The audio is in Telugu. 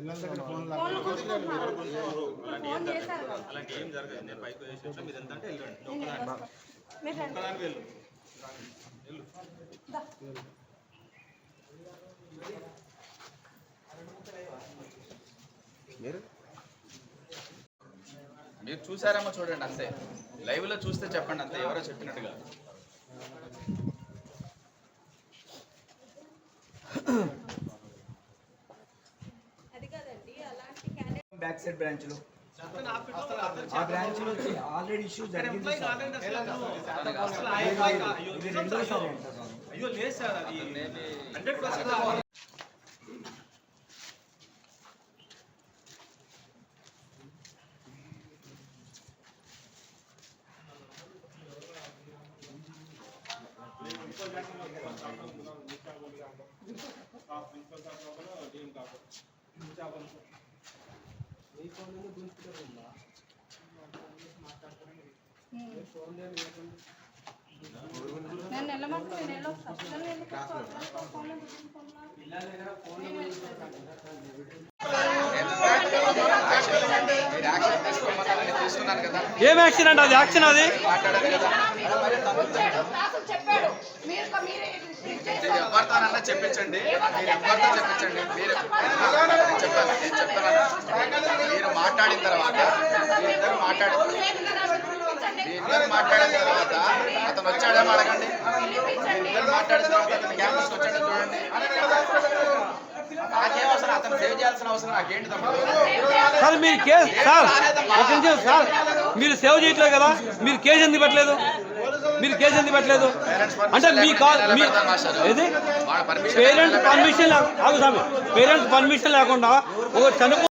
పిల్లల దగ్గర ఫోన్ చేశారు. అలాంటి ఏం జరగదు. నేను పైకి వేసి వచ్చా మీరు ఎంత అంటే వెళ్ళండి. మీరు వెళ్ళు. చూసారేమో చూడండి అంతే. లైవ్లో చూస్తే చెప్పండి అంతే. ఎవరో చెప్పినట్టుగా. బ్యాక్ సైడ్ బ్రాంచ్ లో ఆ బ్రాంచ్ లో ఆల్రెడీ ఇష్యూ జరిగింది సార్. ఇది రెండోసారి అంట సార్. అయ్యో లేదు సార్ అది హండ్రెడ్ పర్సెంట్ నేను వెళ్ళమంటే నేను వెళ్ళొస్తా పిల్లల్ని నేను ఏం యాక్షన్ అంటే అది? యాక్షన్ అది? చెప్పాడు చెప్పించండి. మీరు ఎవరితో చెప్పించండి? మీరు నేను చెప్పాను నేను చెప్తాను మీరు మాట్లాడిన తర్వాత ఇద్దరు మాట్లాడి మీ ఇద్దరు మాట్లాడిన తర్వాత అతను వచ్చాడేమో అడగండి ఇద్దరు మాట్లాడిన తర్వాత అతను క్యాంపస్కి వచ్చాడో చూడండి. నాకేం అవసరం అతను సేవ్ చేయాల్సిన అవసరం నాకేంటి తమ్ముడు సార్ మీరు కేసు సార్ ఒక నిమిషం సార్ మీరు సేవ్ చేయట్లేదు కదా? మీరు కేసు ఎందుకు పెట్టలేదు? మీరు కేసు ఎందుకు పెట్టలేదు? అంటే మీ కాల్ మీ ఏది? పేరెంట్స్ పర్మిషన్ స్వామి. పేరెంట్స్ పర్మిషన్ లేకుండా ఒక చనిపో